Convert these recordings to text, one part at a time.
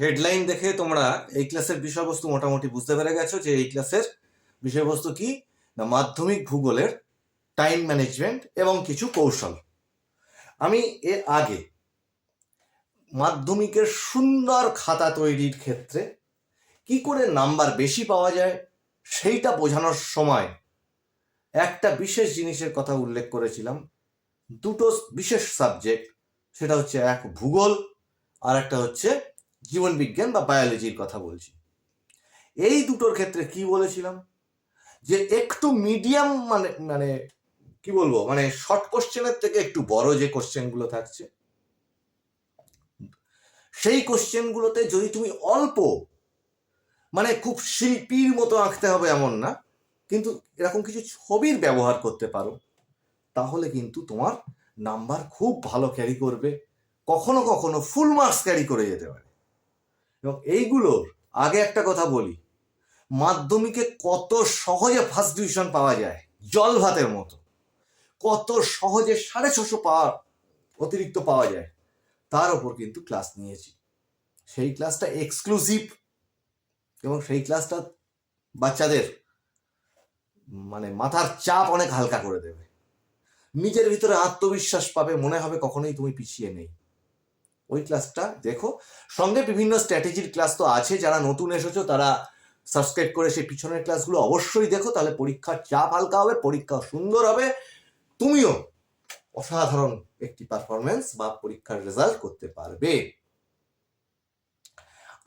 Headline দেখে তোমরা এই ক্লাসের বিষয়বস্তু মোটামুটি বুঝতে পেরে গেছো যে এই ক্লাসের বিষয়বস্তু কি? না, মাধ্যমিক ভূগোলের টাইম ম্যানেজমেন্ট এবং কিছু কৌশল। আমি এর আগে মাধ্যমিকের সুন্দর খাতা তৈরির ক্ষেত্রে কি করে নাম্বার বেশি পাওয়া যায় সেইটা বোঝানোর সময় একটা বিশেষ জিনিসের কথা উল্লেখ করেছিলাম। দুটো বিশেষ সাবজেক্ট সেটা হচ্ছে এক ভূগোল আর একটা হচ্ছে জীবন বিজ্ঞান বা বায়োলজির কথা বলছি। এই দুটোর ক্ষেত্রে কি বলেছিলাম? যে একটু মিডিয়াম মানে মানে কি বলব? মানে শর্ট কোশ্চেনের থেকে একটু বড় যে কোশ্চেনগুলো থাকছে, সেই কোশ্চেনগুলোতে যদি তুমি অল্প মানে খুব শিল্পীর মতো আঁকতে হবে এমন না, কিন্তু এরকম কিছু ছবির ব্যবহার করতে পারো, তাহলে কিন্তু তোমার নাম্বার খুব ভালো ক্যারি করবে। কখনো কখনো ফুল মার্কস ক্যারি করে যেতে পারে। এবং এইগুলোর আগে একটা কথা বলি। মাধ্যমিকে কত সহজে ফার্স্ট ডিভিশন পাওয়া যায়? জল ভাতের মতো। কত সহজে সাড়ে ছশো পাওয়া অতিরিক্ত পাওয়া যায়? তার ওপর কিন্তু ক্লাস নিয়েছি। সেই ক্লাসটা এক্সক্লুসিভ এবং সেই ক্লাসটা বাচ্চাদের মানে মাথার চাপ অনেক হালকা করে দেবে। নিজের ভিতরে আত্মবিশ্বাস পাবে, মনে হবে কখনোই তুমি পিছিয়ে নেই। ওই ক্লাসটা দেখো। সঙ্গে বিভিন্ন স্ট্র্যাটেজির ক্লাস তো আছে, যারা নতুন এসেছ তারা সাবস্ক্রাইব করে সেই পিছনের ক্লাসগুলো অবশ্যই দেখো, তাহলে পরীক্ষার চাপ হালকা হবে পরীক্ষা সুন্দর হবে। তুমিও অসাধারণ একটি পারফরমেন্স বা পরীক্ষার রেজাল্ট করতে পারবে।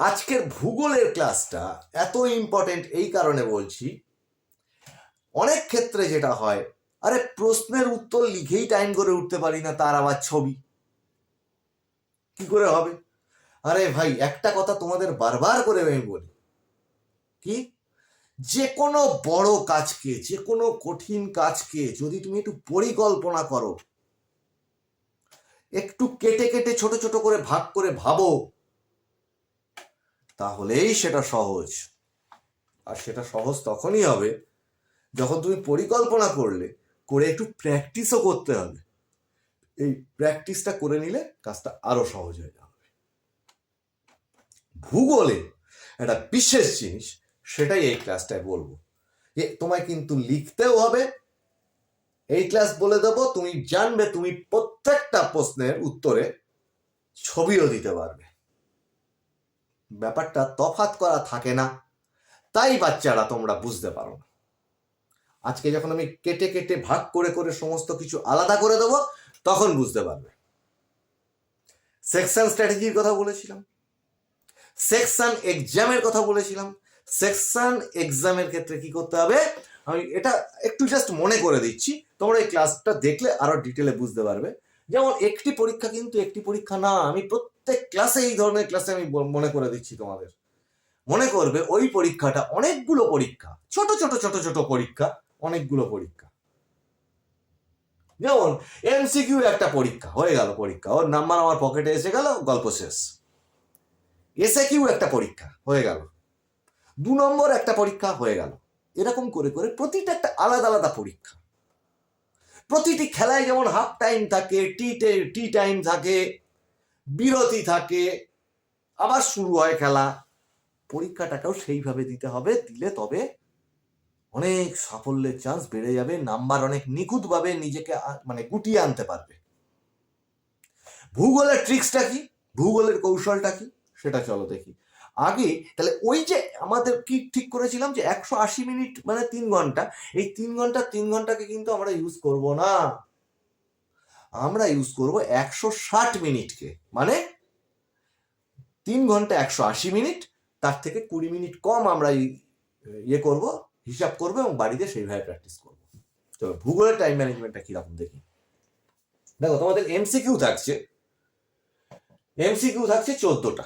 আজকের ভূগোলের ক্লাসটা এত ইম্পর্টেন্ট এই কারণে বলছি, অনেক ক্ষেত্রে যেটা হয়, আরে প্রশ্নের উত্তর লিখেই টাইম করে উঠতে পারি না, তার আবার ছবি। কি করে হবে? আরে ভাই, একটা কথা তোমাদের বারবার করে আমি বলি। কি? যে কোনো বড় কাজকে যে কোনো কঠিন কাজকে যদি তুমি একটু পরিকল্পনা করো, একটু কেটে কেটে, ছোট ছোট করে, ভাগ করে ভাবো, তাহলেই সেটা সহজ। আর সেটা সহজ তখনই হবে যখন তুমি পরিকল্পনা করলে, করে একটু প্র্যাকটিসও করতে হবে। এই প্র্যাকটিসটা করে নিলে কাজটা আরও সহজ হয়ে যাবে। ভূগোলে একটা বিশেষ জিনিস, সেটাই এই ক্লাসটায় বলব। যে তোমায় কিন্তু লিখতেও হবে। এই ক্লাস বলে দেবো, তুমি জানবে, তুমি প্রত্যেকটা প্রশ্নের উত্তরে ছবিও দিতে পারবে। ব্যাপারটা তফাত করা থাকে না। তাই বাচ্চারা তোমরা বুঝতে পারো না। আজকে যখন আমি কেটে কেটে ভাগ করে করে সমস্ত কিছু আলাদা করে দেবো তখন বুঝতে পারবে। সেকশন স্ট্র্যাটেজির কথা বলেছিলাম। সেকশন এক্সামের কথা বলেছিলাম। সেকশন এক্সামের ক্ষেত্রে কি করতে হবে? আমি এটা একটু জাস্ট মনে করে দিচ্ছি। তোমরা এই ক্লাসটা দেখলে আরও ডিটেলে বুঝতে পারবে। যেমন একটি পরীক্ষা কিন্তু একটি পরীক্ষা না, আমি প্রত্যেক ক্লাসে এই ধরনের ক্লাসে আমি মনে করে দিচ্ছি তোমাদের। মনে করবে ওই পরীক্ষাটা অনেকগুলো পরীক্ষা, ছোট ছোট ছোট ছোট পরীক্ষা, অনেকগুলো পরীক্ষা। যেমন এমসিকিউ একটা পরীক্ষা, হয়ে গেল পরীক্ষা। ওর নাম্বার আমার পকেটে এসে গেল, গল্প শেষ। এসে কিউ একটা পরীক্ষা, হয়ে গেল। দু নম্বর একটা পরীক্ষা, হয়ে গেল। এরকম করে করে প্রতিটা একটা আলাদা আলাদা পরীক্ষা। প্রতিটি খেলায় যেমন হাফ টাইম থাকে টি টি টাইম থাকে, বিরতি থাকে, আবার শুরু হয় খেলা। পরীক্ষাটাকেও সেইভাবে দিতে হবে, দিলে তবে অনেক সাফল্যের চান্স বেড়ে যাবে নাম্বার অনেক নিখুঁতভাবে নিজেকে মানে গুটিয়ে আনতে পারবে। ভূগোলের ট্রিক্সটা কি? ভূগোলের কৌশলটা কি? সেটা চলো দেখি। আগে তাহলে ওই যে আমাদের কি ঠিক করেছিলাম যে একশো আশি মিনিট মানে তিন ঘণ্টা, এই তিন ঘণ্টা, তিন ঘন্টাকে কিন্তু আমরা ইউজ করব না। আমরা ইউজ করব একশো ষাট মিনিটকে। মানে তিন ঘণ্টা একশো আশি মিনিট, তার থেকে কুড়ি মিনিট কম আমরা ইয়ে করব। হিসাব করব এবং বাড়িতে সেইভাবে প্র্যাকটিস করব। চলো ভূগোলের টাইম ম্যানেজমেন্টটা কীরকম দেখি? দেখো, তোমাদের এমসিকিউ থাকছে। এমসিকিউ থাকছে চোদ্দটা।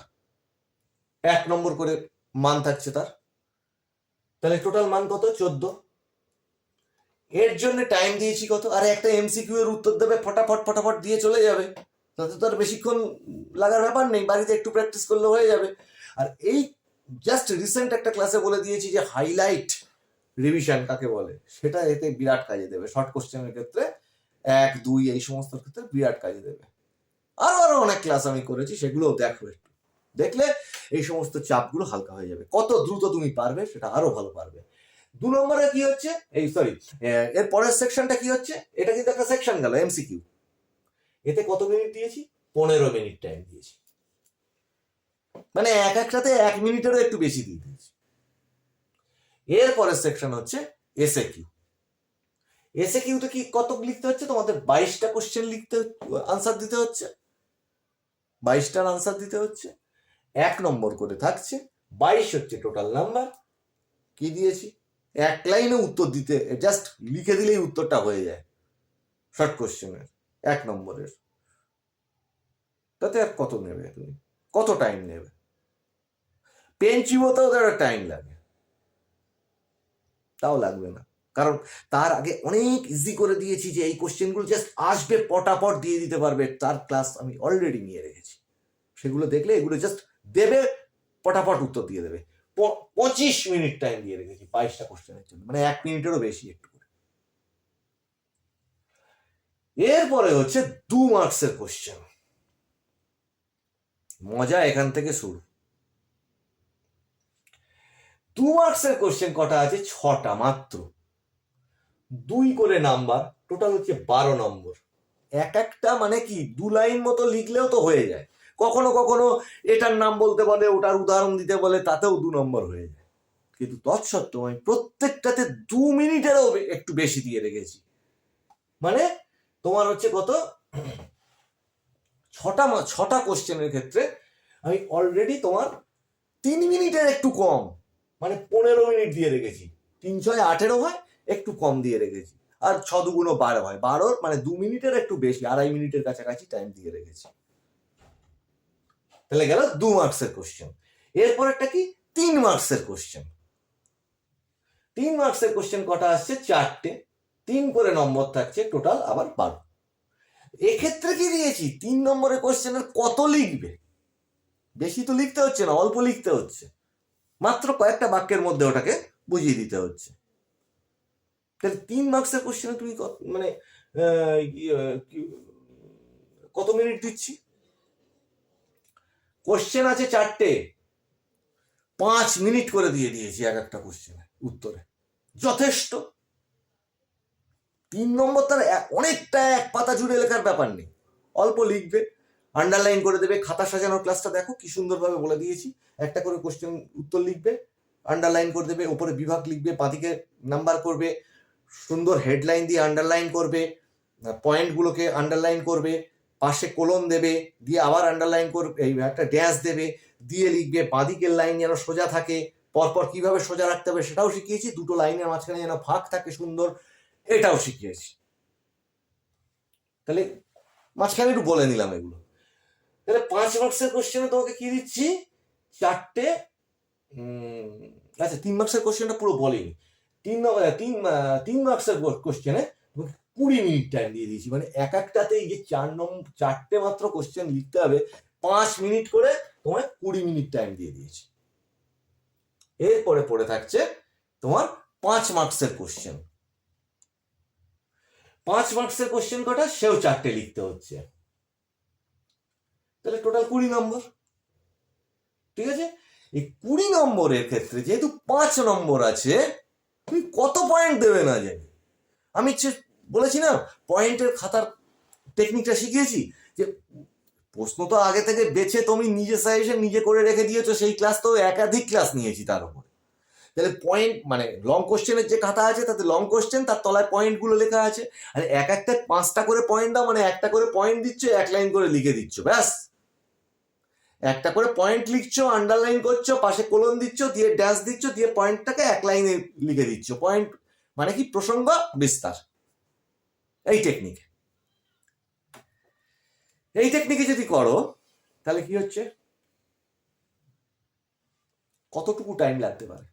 এক নম্বর করে মান থাকছে তার। তাহলে টোটাল মান কত? চোদ্দ। এর জন্য টাইম দিয়েছি কত? আরে একটা এমসিকিউ এর উত্তর দেবে, ফটাফট ফটাফট দিয়ে চলে যাবে। তাতে তো আর বেশিক্ষণ লাগার ব্যাপার নেই, বাড়িতে একটু প্র্যাকটিস করলে হয়ে যাবে। আর এই জাস্ট রিসেন্ট একটা ক্লাসে বলে দিয়েছি যে হাইলাইট রিভিশন কাকে বলে? সেটা এতে বিরাট কাজে দেবে। শর্ট কোশ্চেনের ক্ষেত্রে এক, দুই, এই সমস্ত ক্ষেত্রে বিরাট কাজে দেবে। আরও আরও অনেক ক্লাস আমি করেছি সেগুলোও দেখো একটু। দেখলে এই সমস্ত চাপগুলো হালকা হয়ে যাবে। কত দ্রুত তুমি পারবে, সেটা আরও ভালো পারবে। দু নম্বরে কি হচ্ছে? এই সরি এর পরের সেকশনটা কি হচ্ছে? এটা কিন্তু একটা সেকশন গেল এমসিকিউ এতে কত মিনিট দিয়েছি? পনেরো মিনিট টাইম দিয়েছি। মানে এক একটাতে এক মিনিটেরও একটু বেশি দিয়ে দিয়েছি। এর পরের সেকশন হচ্ছে এসএ কিউ এসএ কিউতে কি কত লিখতে হচ্ছে? তোমাদের বাইশটা কোশ্চেন লিখতে আনসার দিতে হচ্ছে। বাইশটার আনসার দিতে হচ্ছে। এক নম্বর করে থাকছে, বাইশ হচ্ছে টোটাল নাম্বার কি দিয়েছি? এক লাইনে উত্তর দিতে জাস্ট লিখে দিলেই উত্তরটা হয়ে যায়। শর্ট কোশ্চেনের এক নম্বরের। তাতে আর কত নেবে তুমি? কত টাইম নেবে? পেন চিবোতেও তার টাইম লাগে। তাও লাগবে না। কারণ তার আগে অনেক ইজি করে দিয়েছি যে এই কোশ্চেনগুলো জাস্ট আসবে পটাপট দিয়ে দিতে পারবে। তার ক্লাস আমি অলরেডি নিয়ে রেখেছি। সেগুলো দেখলে এগুলো জাস্ট দেবে, পটাপট উত্তর দিয়ে দেবে। পঁচিশ মিনিট টাইম দিয়ে রেখেছি বাইশটা কোশ্চেনের জন্য। মানে এক মিনিটেরও বেশি একটু করে। এরপরে হচ্ছে দু মার্কসের কোশ্চেন মজা এখান থেকে শুরু। দু মার্কসের কোশ্চেন কটা আছে? ছটা মাত্র। দুই করে নাম্বার টোটাল হচ্ছে বারো নম্বর। এক একটা মানে কি? দু লাইন মতো লিখলেও তো হয়ে যায়। কখনো কখনো এটার নাম বলতে বলে, ওটার উদাহরণ দিতে বলে, তাতেও দু নম্বর হয়ে যায়। কিন্তু তৎসত্ত্বেও আমি প্রত্যেকটাতে দু মিনিটেরও একটু বেশি দিয়ে রেখেছি। মানে তোমার হচ্ছে কত? ছটা ছটা কোশ্চেনের ক্ষেত্রে আমি অলরেডি তোমার তিন মিনিটের একটু কম। মানে পনেরো মিনিট দিয়ে রেখেছি। তিন ছয় আঠেরো হয়, একটু কম দিয়ে রেখেছি। আর ছ দুগুণ বারো হয়। বারোর মানে দু মিনিটের একটু বেশি, আড়াই মিনিটের কাছাকাছি টাইম দিয়ে রেখেছি। তাহলে গেল দু মার্কসের কোশ্চেন এরপর একটা কি? তিন মার্কসের কোশ্চেন তিন মার্কসের কোশ্চেন কটা আসছে? চারটে। তিন করে নম্বর থাকছে টোটাল আবার বারো। এক্ষেত্রে কি দিয়েছি? তিন নম্বরের কোশ্চেনের কত লিখবে? বেশি তো লিখতে হচ্ছে না, অল্প লিখতে হচ্ছে। মাত্র কয়েকটা বাক্যের মধ্যে ওটাকে বুঝিয়ে দিতে হচ্ছে। তাহলে তিন মার্কসের কোশ্চেনে তুমি মানে কত মিনিট দিচ্ছি? কোশ্চেন আছে চারটে। পাঁচ মিনিট করে দিয়ে দিয়েছি এক একটা কোশ্চেনে উত্তরে। যথেষ্ট। তিন নম্বর তার অনেকটা এক পাতা জুড়ে লেখার ব্যাপার নেই। অল্প লিখবে। আন্ডারলাইন করে দেবে, খাতা সাজানোর ক্লাসটা দেখো কি সুন্দরভাবে বলে দিয়েছি। একটা করে কোশ্চেন উত্তর লিখবে আন্ডারলাইন করে দেবে, ওপরে বিভাগ লিখবে, বাঁদিকে নাম্বার করবে, সুন্দর হেডলাইন দিয়ে আন্ডারলাইন করবে পয়েন্টগুলোকে আন্ডারলাইন করবে, পাশে কোলন দেবে, দিয়ে আবার আন্ডারলাইন করবে, এই একটা ড্যাশ দেবে, দিয়ে লিখবে, বাঁদিকের লাইন যেন সোজা থাকে, পরপর কীভাবে সোজা রাখতে হবে সেটাও শিখিয়েছি, দুটো লাইনের মাঝখানে যেন ফাঁক থাকে সুন্দর, এটাও শিখিয়েছি। তাহলে মাঝখানে একটু বলে নিলাম এগুলো। তাহলে পাঁচ মার্কসের কোশ্চেনে তোমাকে কি দিচ্ছি? চারটে আচ্ছা তিন মার্কসের কোশ্চেনটা পুরো বলিনি। তিন নম্বর তিন তিন মার্কসের কোশ্চেনে তোমাকে কুড়ি মিনিট টাইম দিয়ে দিয়েছি। মানে এক একটাতে এই যে চার নম্বর চারটে মাত্র কোশ্চেন লিখতে হবে, পাঁচ মিনিট করে তোমায় কুড়ি মিনিট টাইম দিয়ে দিয়েছি। এরপরে পড়ে থাকছে তোমার পাঁচ মার্কসের কোশ্চেন পাঁচ মার্কসের কোশ্চেন কটা? সেও চারটে লিখতে হচ্ছে। তাহলে টোটাল কুড়ি নম্বর। ঠিক আছে? এই কুড়ি নম্বরের ক্ষেত্রে যেহেতু পাঁচ নম্বর আছে, তুমি কত পয়েন্ট দেবে না জানি। আমি যে- বলেছি না পয়েন্টের খাতার টেকনিকটা শিখিয়েছি যে প্রশ্ন তো আগে থেকে বেছে তুমি নিজে সাজেশন নিজে করে রেখে দিয়েছ, সেই ক্লাস তো একাধিক ক্লাস নিয়েছি তার উপর। তাহলে পয়েন্ট মানে লং কোশ্চেনের যে খাতা আছে, তাতে লং কোশ্চেন তার তলায় পয়েন্টগুলো লেখা আছে। আর এক একটা পাঁচটা করে পয়েন্ট দাও মানে একটা করে পয়েন্ট দিচ্ছ, এক লাইন করে লিখে দিচ্ছ, ব্যাস। একটা করে পয়েন্ট লিখছো আন্ডারলাইন করছ, পাশে কোলন দিচ্ছ, দিয়ে ড্যাশ দিচ্ছ, দিয়ে পয়েন্টটাকে এক লাইনে লিখে দিচ্ছ। পয়েন্ট মানে কি? প্রসঙ্গ বিস্তার। এই টেকনিক এই টেকনিকে যদি করো, তাহলে কি হচ্ছে? কতটুকু টাইম লাগতে পারে?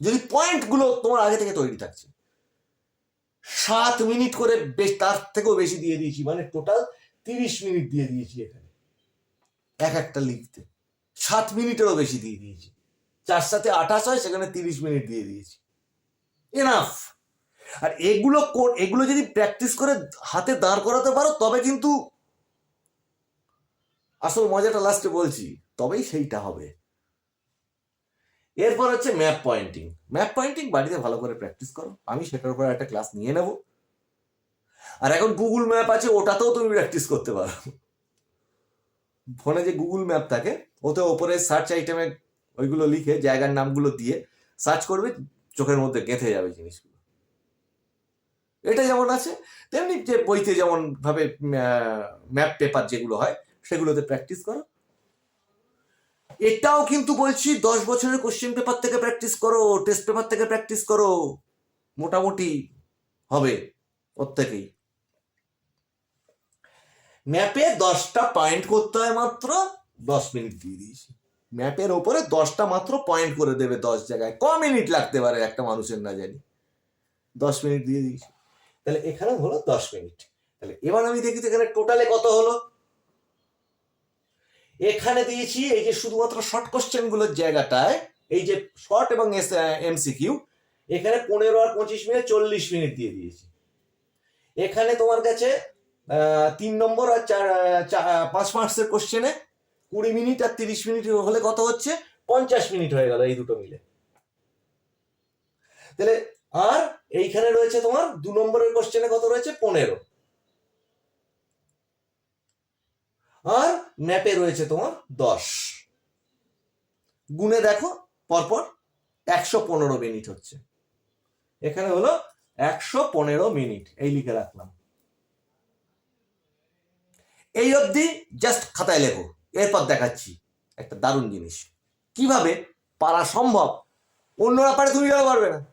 যদি পয়েন্টগুলো তোমার আগে থেকে তৈরি থাকছে। সাত মিনিট করে বেশ তার থেকেও বেশি দিয়ে দিয়েছি মানে টোটাল তিরিশ মিনিট দিয়ে দিয়েছি এখানে। এক একটা লিখতে। সাত মিনিটেরও বেশি দিয়ে দিয়েছি। চার সাথে আঠাশ হয়, সেখানে তিরিশ মিনিট দিয়ে দিয়েছি। এনাফ আর এগুলো এগুলো যদি প্র্যাকটিস করে হাতে দাঁড় করাতে পারো, তবে কিন্তু আসল মজাটা লাস্টে বলছি, তবেই সেইটা হবে। এরপর হচ্ছে ম্যাপ পয়েন্টিং ম্যাপ পয়েন্টিং বাড়িতে ভালো করে প্র্যাকটিস করো। আমি সেটার উপর একটা ক্লাস নিয়ে নেব। আর এখন গুগল ম্যাপ আছে, ওটাতেও তুমি প্র্যাকটিস করতে পারো। ফোনে যে গুগল ম্যাপ থাকে, ওতে ওপরে সার্চ আইটেমে ওইগুলো লিখে জায়গার নামগুলো দিয়ে সার্চ করবে, চোখের মধ্যে গেঁথে যাবে জিনিসগুলো। এটা যেমন আছে, তেমনি যে বইতে যেমন ভাবে ম্যাপ পেপার যেগুলো হয়, সেগুলোতে প্র্যাকটিস করো। এটাও কিন্তু বলছি দশ বছরের কোশ্চেন পেপার থেকে প্র্যাকটিস করো টেস্ট পেপার থেকে প্র্যাকটিস করো। মোটামুটি হবে প্রত্যেকেই। ম্যাপে দশটা পয়েন্ট করতে হয় মাত্র দশ মিনিট দিয়ে দিয়েছি। ম্যাপের ওপরে দশটা মাত্র পয়েন্ট করে দেবে দশ জায়গায়। ক মিনিট লাগতে পারে একটা মানুষের না জানি। দশ মিনিট দিয়ে দিয়েছি। তাহলে এখানে হলো দশ মিনিট তাহলে এবার আমি দেখি এখানে টোটালে কত হলো। এখানে দিয়েছি এই যে শুধুমাত্র শর্ট কোশ্চেনগুলোর জায়গাটায়, এই যে শর্ট এবং এমসিকিউ এখানে পনেরো আর পঁচিশ মিনিট, চল্লিশ মিনিট দিয়ে দিয়েছি। এখানে তোমার কাছে তিন নম্বর আর চার পাঁচ মার্কসের কোশ্চেনে কুড়ি মিনিট আর তিরিশ মিনিট হলে কত হচ্ছে? পঞ্চাশ মিনিট হয়ে গেল এই দুটো মিলে। তাহলে আর এইখানে রয়েছে তোমার দু নম্বরের কোশ্চেনে কত রয়েছে? পনেরো। আর ম্যাপে রয়েছে তোমার দশ। গুনে দেখো, পরপর একশো পনেরো মিনিট হচ্ছে। এখানে হলো একশো পনেরো মিনিট এই লিখে রাখলাম। এই অবধি জাস্ট খাতায় লেখো। এরপর দেখাচ্ছি একটা দারুণ জিনিস। কীভাবে পারা সম্ভব? অন্যরা পারে, তুমি কেন পারবে না।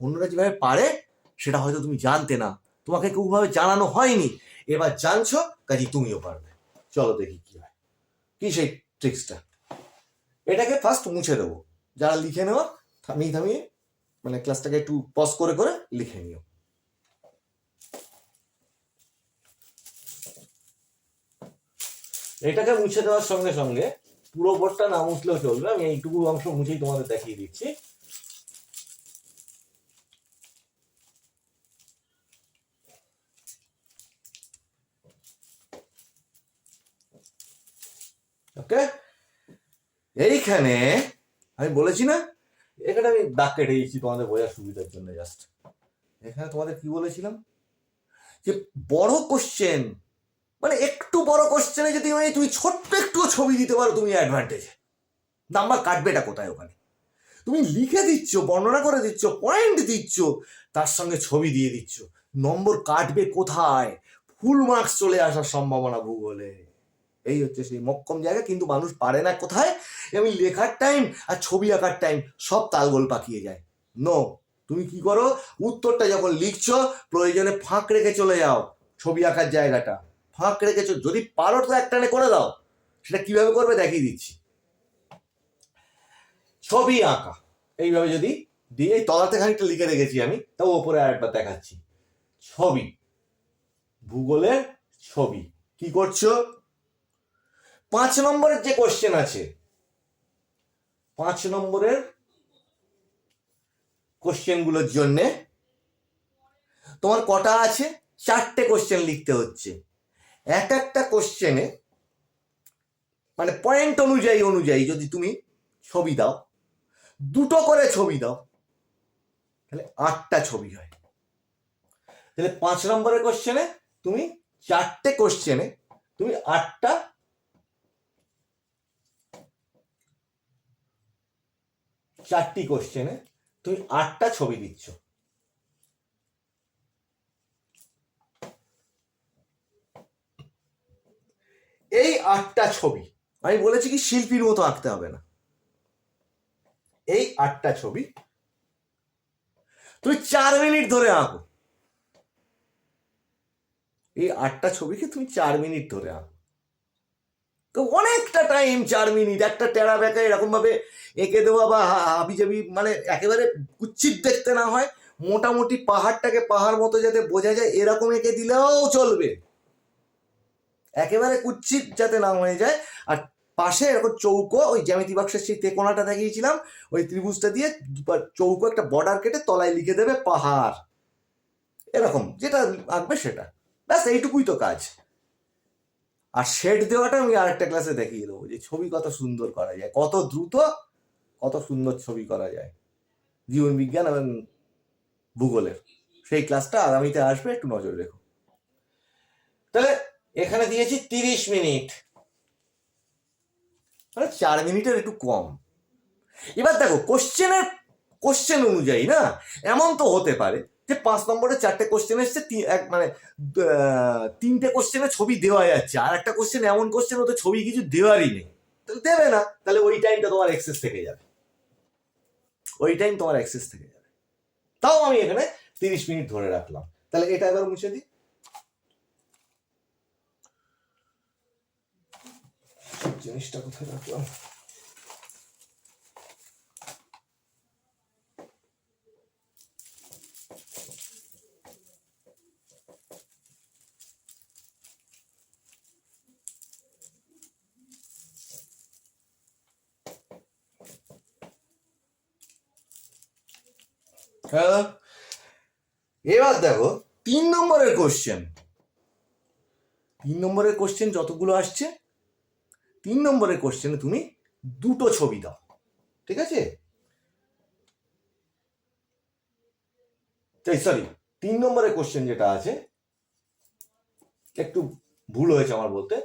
অন্যরা যেভাবে পারে, সেটা হয়তো তুমি জানতে না। তোমাকে কেউভাবে জানানো হয়নি। এবার জানছো কাজে তুমিও পারবে। চলো দেখি কি হয়। কি সেই ট্রিক্সটা এটাকে ফার্স্ট মুছে দেবো। যারা লিখে নেওয়া, থামিয়ে থামিয়ে মানে ক্লাসটাকে একটু পজ করে করে লিখে নিও। এটাকে মুছে দেওয়ার সঙ্গে সঙ্গে পুরো বোর্ডটা না মুছলেও চলবে। আমি এইটুকু অংশ মুছেই তোমাদের দেখিয়ে দিচ্ছি। ওকে? এইখানে আমি বলেছি না, এখানে আমি দাগ কেটে দিয়েছি তোমাদের বোঝার সুবিধার জন্য জাস্ট এখানে তোমাদের কি বলেছিলাম? যে বড় কোশ্চেন মানে একটু বড় কোশ্চেনে যদি মানে তুমি ছোট্ট একটু ছবি দিতে পারো তুমি অ্যাডভান্টেজ নাম্বার কাটবেটা কোথায় ওখানে? তুমি লিখে দিচ্ছ, বর্ণনা করে দিচ্ছ পয়েন্ট দিচ্ছ, তার সঙ্গে ছবি দিয়ে দিচ্ছ। নম্বর কাটবে কোথায়? ফুল মার্কস চলে আসার সম্ভাবনা ভূগোলে। এই হচ্ছে সেই মক্কম জায়গা, কিন্তু মানুষ পারে না কোথায়? আমি লেখার টাইম আর ছবি আঁকার টাইম সব তালগোল পাকিয়ে যায়। নো তুমি কি করো? উত্তরটা যখন লিখছো, প্রয়োজনে ফাঁক রেখে চলে যাও ছবি আঁকার জায়গাটা। ফাঁক রেখেছো যদি পারো তো একটানে করে দাও। সেটা কীভাবে করবে দেখিয়ে দিচ্ছি। ছবি আঁকা। এইভাবে যদি দিয়ে এই তলাতে খানিকটা লিখে রেখেছি আমি তাও ওপরে আরেকবার দেখাচ্ছি। ছবি। ভূগোলের ছবি। কি করছ? পাঁচ নম্বরের যে কোশ্চেন আছে, পাঁচ নম্বরের কোশ্চেনগুলোর জন্যে তোমার কটা আছে? চারটে কোশ্চেন লিখতে হচ্ছে। এক একটা কোশ্চেনে মানে পয়েন্ট অনুযায়ী অনুযায়ী যদি তুমি ছবি দাও, দুটো করে ছবি দাও, তাহলে আটটা ছবি হয়। তাহলে পাঁচ নম্বরের কোশ্চেনে তুমি চারটে কোশ্চেনে তুমি আটটা চারটি কোশ্চেনে তুমি আটটা ছবি দিচ্ছ। এই আটটা ছবি, আমি বলেছি কি শিল্পীর মতো আঁকতে হবে না। এই আটটা ছবি তুমি চার মিনিট ধরে আঁকো। এই আটটা ছবিকে তুমি চার মিনিট ধরে আঁকো। তো অনেকটা টাইম চার মিনিট, একটা টেরা ব্যাকা এরকম ভাবে এঁকে দেওয়া বা হাবি জাবি মানে একেবারে কুচ্ছিত দেখতে না হয়, মোটামুটি পাহাড়টাকে পাহাড় মতো যাতে বোঝা যায়, এরকম এঁকে দিলেও চলবে। একেবারে কুচ্ছিত যাতে না হয়ে যায়। আর পাশে এরকম চৌকো, ওই জ্যামিতি বাক্সের সেই তেকোনাটা দেখিয়েছিলাম, ওই ত্রিভুজটা দিয়ে চৌকো একটা বর্ডার কেটে তলায় লিখে দেবে পাহাড়। এরকম, যেটা আঁকবে সেটা। ব্যাস, এইটুকুই তো কাজ। আর শেড দেওয়াটা আমি আরেকটা ক্লাসে দেখিয়ে দেবো, যে ছবি কত সুন্দর করা যায়, কত দ্রুত কত সুন্দর ছবি করা যায়। জীবন বিজ্ঞান এবং ভূগোলের। সেই ক্লাসটা আগামীতে আসবে, একটু নজর রেখো। তাহলে এখানে দিয়েছি তিরিশ মিনিট। মানে চার মিনিটের একটু কম। এবার দেখো, কোশ্চেনের, কোশ্চেন অনুযায়ী না, এমন তো হতে পারে যে পাঁচ নম্বরে চারটে কোশ্চেন এসছে এক মানে তিনটে কোশ্চেনে ছবি দেওয়া যাচ্ছে, আর একটা কোশ্চেন এমন কোশ্চেন ওতে ছবি কিছু দেওয়ারই নেই। তাহলে দেবে না, তাহলে ওই টাইমটা তোমার এক্সেস থেকে যাবে। ওই টাইম তোমার অ্যাক্সেস থেকে যাবে। তাও আমি এখানে তিরিশ মিনিট ধরে রাখলাম। তাহলে এটা এবার মুছে দিই। জিনিসটা কোথায় রাখলাম? এবার দেখো তিন নম্বরের কোশ্চেন তিন নম্বরের কোশ্চেন যতগুলো আসছে তিন নম্বরের কোশ্চেনে তুমি দুটো ছবি দাও, ঠিক আছে? সরি তিন নম্বরের কোশ্চেন যেটা আছে, একটু ভুল হয়েছে আমার বলতে।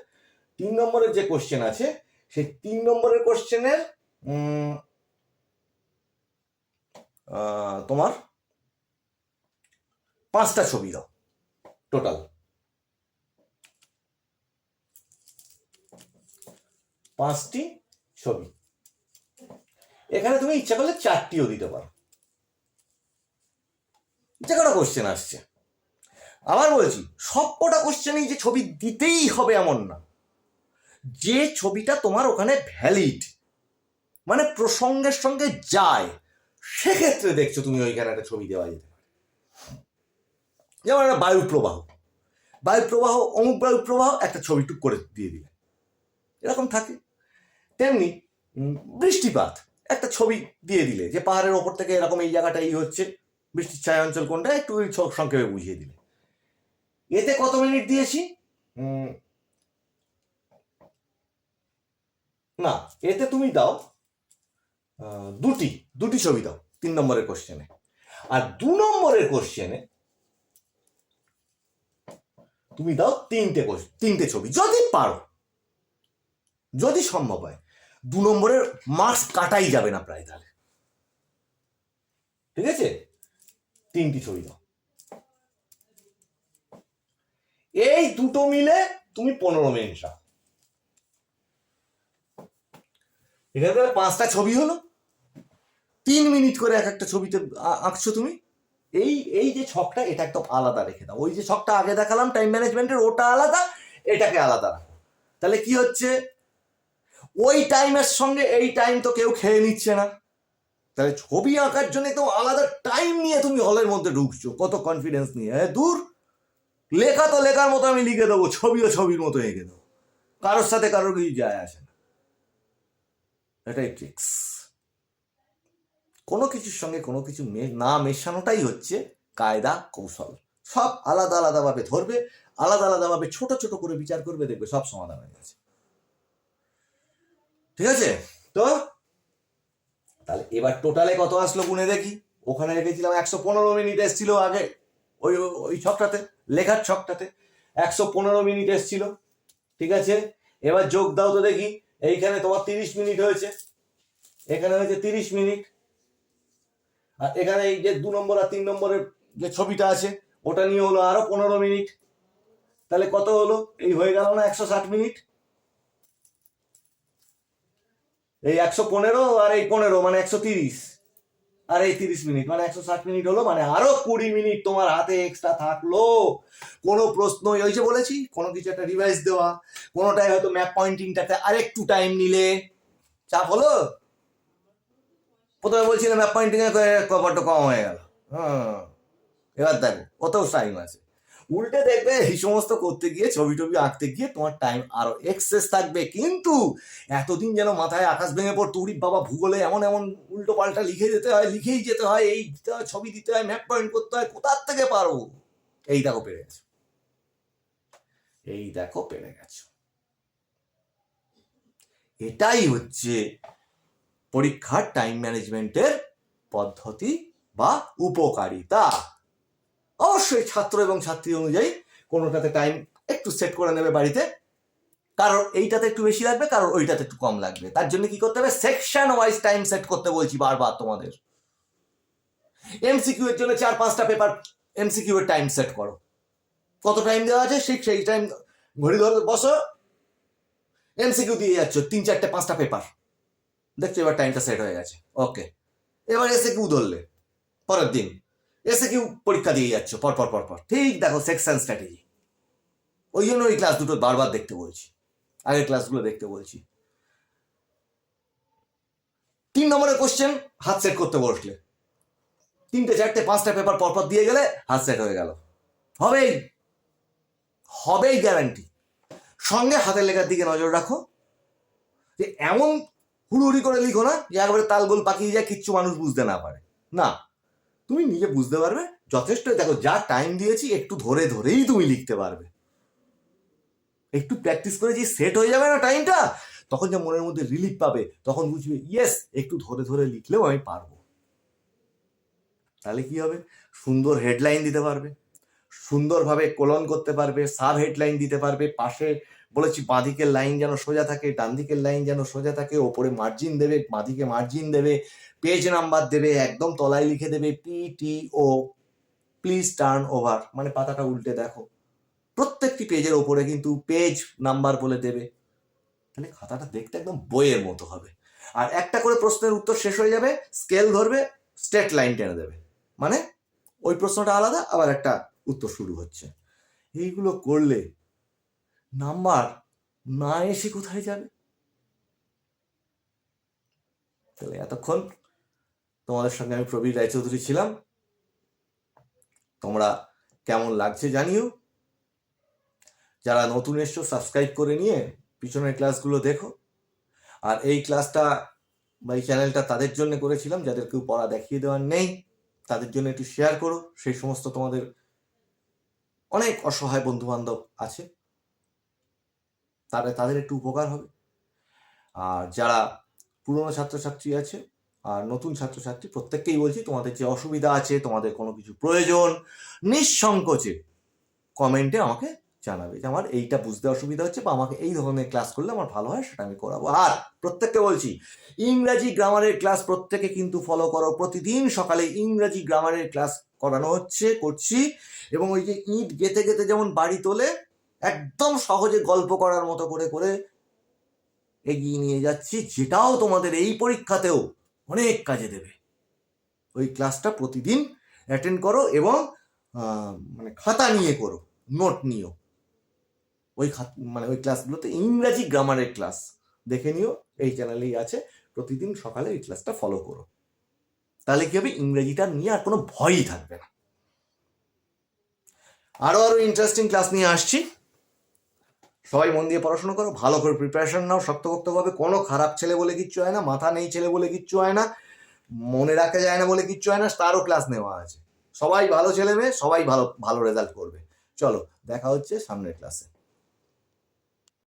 তিন নম্বরের যে কোশ্চেন আছে, সেই তিন নম্বরের কোশ্চেনের তোমার পাঁচটা ছবি দাও টোটাল পাঁচটি ছবি। এখানে তুমি ইচ্ছা করলে চারটিও দিতে পারো। যে কোনো কোশ্চেন আসছে। আবার বলছি, সব কটা কোশ্চেনেই যে ছবি দিতেই হবে এমন না। যে ছবিটা তোমার ওখানে ভ্যালিড মানে প্রসঙ্গের সঙ্গে যায়, সেক্ষেত্রে দেখছ তুমি ওইখানে একটা ছবি দেওয়া যেতে পারে। যেমন একটা বায়ু প্রবাহ বায়ু অমুক বায়ু প্রবাহ একটা ছবি টুক করে দিয়ে দিলে। এরকম থাকে। তেমনি বৃষ্টিপাত একটা ছবি দিয়ে দিলে যে পাহাড়ের ওপর থেকে এরকম এই জায়গাটা এই হচ্ছে বৃষ্টির ছায়া অঞ্চল কোনটা একটু সংক্ষেপে বুঝিয়ে দিলে। এতে কত মিনিট দিয়েছি? না এতে তুমি দাও দুটি দুটি ছবি দাও তিন নম্বরের কোশ্চেনে আর দু নম্বরের কোশ্চেনে তুমি দাও তিনটে তিনটে ছবি যদি পারো যদি সম্ভব হয়। দু নম্বরের মার্কস কাটাই যাবে না প্রায় তাহলে। ঠিক আছে? তিনটি ছবি দাও। এই দুটো মিলে তুমি পনেরো মিনিট এখানে তাহলে পাঁচটা ছবি হলো। তিন মিনিট করে এক একটা ছবিতে আঁকছো তুমি। এই এই যে ছকটা, এটা একদম আলাদা রেখে দাও। ওই যে ছকটা আগে দেখালাম টাইম ম্যানেজমেন্টের ওটা আলাদা, এটাকে আলাদা তাহলে কি হচ্ছে? ওই টাইমের সঙ্গে এই টাইম তো কেউ খেয়ে নিচ্ছে না। তাহলে ছবি আঁকার জন্য তো আলাদা টাইম নিয়ে তুমি হলের মধ্যে ঢুকছো। কত কনফিডেন্স নিয়ে। হ্যাঁ দূর, লেখা তো লেখার মতো আমি লিখে দেবো, ছবিও ছবির মতো এঁকে দেবো। কারোর সাথে কারোর কিছু যায় আসে না। এটাই ট্রিক্স কোনো কিছুর সঙ্গে কোনো কিছু না মেশানোটাই হচ্ছে কায়দা, কৌশল। সব আলাদা আলাদাভাবে ধরবে, আলাদা আলাদাভাবে ছোট ছোট করে বিচার করবে, দেখবে সব সমাধান হয়ে গেছে। ঠিক আছে? তো তাহলে এবার টোটালে কত আসলো গুনে দেখি। ওখানে রেখেছিলাম একশো পনেরো মিনিট এসছিল আগে, ওই ওই ছকটাতে, লেখার ছকটাতে। একশো পনেরো মিনিট এসছিল, ঠিক আছে? এবার যোগ দাও তো দেখি, এইখানে তোমার তিরিশ মিনিট হয়েছে। এখানে হয়েছে তিরিশ মিনিট। আর এখানে এই যে দু নম্বর আর তিন নম্বরের যে ছবিটা আছে, ওটা নিয়ে হলো আরও পনেরো মিনিট। তাহলে কত হলো? এই হয়ে গেল না একশো ষাট মিনিট? এই একশো পনেরো আর এই পনেরো মানে একশো তিরিশ। আর এই তিরিশ মিনিট মানে একশো ষাট মিনিট হলো মানে আরও কুড়ি মিনিট তোমার হাতে এক্সট্রা থাকল। কোনো প্রশ্ন ওই যে বলেছি, কোনো কিছু একটা রিভাইজ দেওয়া, কোনোটাই হয়তো ম্যাপ পয়েন্টিংটাতে আরেকটু টাইম নিলে। চাপ হলো? প্রথমে বলছিলাম ম্যাপ পয়েন্টিং এ বড্ড কম হয়ে গেল। হ্যাঁ এবার দেখো, কত টাইম আছে? উল্টে দেখবে এই সমস্ত করতে গিয়ে, ছবি টবি আঁকতে গিয়ে তোমার টাইম আরও এক্সেস থাকবে। কিন্তু এতদিন যেন মাথায় আকাশ ভেঙে পড়তো উড়ি বাবা ভূগোলে এমন এমন উল্টো পাল্টা লিখে যেতে হয়, লিখেই যেতে হয়, এই দিতে হয়, ছবি দিতে হয় ম্যাপ পয়েন্ট করতে হয়, কোথার থেকে পারো? এই দেখো পেরে গেছো। এই দেখো পেরে গেছো। এটাই হচ্ছে পরীক্ষার টাইম ম্যানেজমেন্টের পদ্ধতি বা উপকারিতা। অবশ্যই ছাত্র এবং ছাত্রী অনুযায়ী কোনোটাতে টাইম একটু সেট করে নেবে বাড়িতে। কারোর এইটাতে একটু বেশি লাগবে কারোর ওইটাতে একটু কম লাগবে। তার জন্য কি করতে হবে? সেকশন ওয়াইজ টাইম সেট করতে বলছি বারবার তোমাদের। এমসিকিউ এর জন্য চার, পাঁচটা পেপার এমসিকিউ এর টাইম সেট করো। কত টাইম দেওয়া আছে? ঠিক সেই টাইম ঘড়ি ধরে, বসো। এমসিকিউ দিয়ে যাচ্ছ, তিন, চারটে, পাঁচটা পেপার দেখছ, এবার টাইমটা সেট হয়ে গেছে। ওকে এবার এসে কিউ ধরলে, পরের দিন। এসে কিউ পরীক্ষা দিয়ে যাচ্ছ, পর পর ঠিক দেখো সেকশন স্ট্র্যাটেজি ওই জন্য ওই ক্লাস দুটো বারবার দেখতে বলছি। আগের ক্লাসগুলো দেখতে বলছি। তিন নম্বরের কোশ্চেন হাত সেট করতে বসলে। তিনটে, চারটে, পাঁচটা পেপার পরপর দিয়ে গেলে হাত সেট হয়ে গেল। হবেই। হবেই গ্যারান্টি সঙ্গে হাতের লেখার দিকে নজর রাখো। যে এমন হুড়ুহুড়ি করে লিখো না যে একবারে তালগোল পাকিয়ে যায়, কিচ্ছু মানুষ বুঝতে না পারে। না। তুমি নিজে বুঝতে পারবে? যথেষ্ট, দেখো, যা টাইম দিয়েছি, একটু ধরে ধরেই তুমি লিখতে পারবে। একটু প্র্যাকটিস করে যে সেট হয়ে যাবে না টাইমটা তখন যা মনের মধ্যে রিলিফ পাবে, তখন বুঝবে ইয়েস একটু ধরে ধরে লিখলেও আমি পারব। তাহলে কি হবে? সুন্দর হেডলাইন দিতে পারবে, সুন্দরভাবে কোলন করতে পারবে সাব হেডলাইন দিতে পারবে, পাশে বলেছি, বাঁদিকের লাইন যেন সোজা থাকে ডান দিকের লাইন যেন সোজা থাকে, ওপরে মার্জিন দেবে, বাঁদিকে মার্জিন দেবে পেজ নাম্বার দেবে, একদম তলায় লিখে দেবে P T O please turn over মানে পাতাটা উল্টে দেখো। প্রত্যেকটি পেজের ওপরে কিন্তু পেজ নাম্বার বলে দেবে। তাহলে খাতাটা দেখতে একদম বইয়ের মতো হবে। আর একটা করে প্রশ্নের উত্তর শেষ হয়ে যাবে স্কেল ধরবে স্ট্রেট লাইন টেনে দেবে। মানে ওই প্রশ্নটা আলাদা, আবার একটা উত্তর শুরু হচ্ছে। এইগুলো করলে নাম্বার না এসে কোথায় যাবে? তাহলে এতক্ষণ তোমাদের সঙ্গে আমি প্রবীর রায়চৌধুরী ছিলাম। তোমরা কেমন লাগছে জানিও। যারা নতুন এসছো সাবস্ক্রাইব করে নিয়ে পিছনের ক্লাসগুলো দেখো। আর এই ক্লাসটা বা এই চ্যানেলটা তাদের জন্য করেছিলাম, যাদের কেউ পড়া দেখিয়ে দেওয়ার নেই, তাদের জন্য একটু শেয়ার করো। সেই সমস্ত তোমাদের অনেক অসহায় বন্ধু বান্ধব আছে। তাদের তাদের একটু উপকার হবে। আর যারা পুরনো ছাত্রছাত্রী আছে আর নতুন ছাত্রছাত্রী, প্রত্যেককেই বলছি তোমাদের যে অসুবিধা আছে, তোমাদের কোনো কিছু প্রয়োজন, নিঃসংকোচে কমেন্টে আমাকে জানাবে যে, আমার এইটা বুঝতে অসুবিধা হচ্ছে বা আমাকে এই ধরনের ক্লাস করলে আমার ভালো হয়, সেটা আমি করাবো। আর প্রত্যেককে বলছি, ইংরাজি গ্রামারের ক্লাস প্রত্যেকে কিন্তু ফলো করো। প্রতিদিন সকালে ইংরাজি গ্রামারের ক্লাস করানো হচ্ছে, করছি এবং ওই যে ইট গেতে গেতে যেমন বাড়ি তোলে একদম সহজে গল্প করার মতো করে করে এগিয়ে নিয়ে যাচ্ছি, যেটাও তোমাদের এই পরীক্ষাতেও অনেক কাজে দেবে। ওই ক্লাসটা প্রতিদিন অ্যাটেন্ড করো এবং মানে খাতা নিয়ে করো নোট নিও। ওই মানে ওই ক্লাসগুলোতে ইংরাজি গ্রামারের ক্লাস দেখে নিও, এই চ্যানেলেই আছে। প্রতিদিন সকালে এই ক্লাসটা ফলো করো। তাহলে কি হবে? ইংরেজিটা নিয়ে আর কোনো ভয়ই থাকবে না। আরও আরও ইন্টারেস্টিং ক্লাস নিয়ে আসছি। সবাই মন দিয়ে পড়াশোনা করো, ভালো করে প্রিপারেশন নাও, শক্তপোক্তভাবে, কোনো খারাপ ছেলে বলে কিচ্ছু হয় না, মাথা নেই ছেলে বলে কিচ্ছু হয় না, মনে রাখা যায় না বলে কিচ্ছু হয় না, তারও ক্লাস নেওয়া আছে। সবাই ভালো ছেলে মেয়ে, সবাই ভালো ভালো রেজাল্ট করবে। চলো, দেখা হচ্ছে সামনের ক্লাসে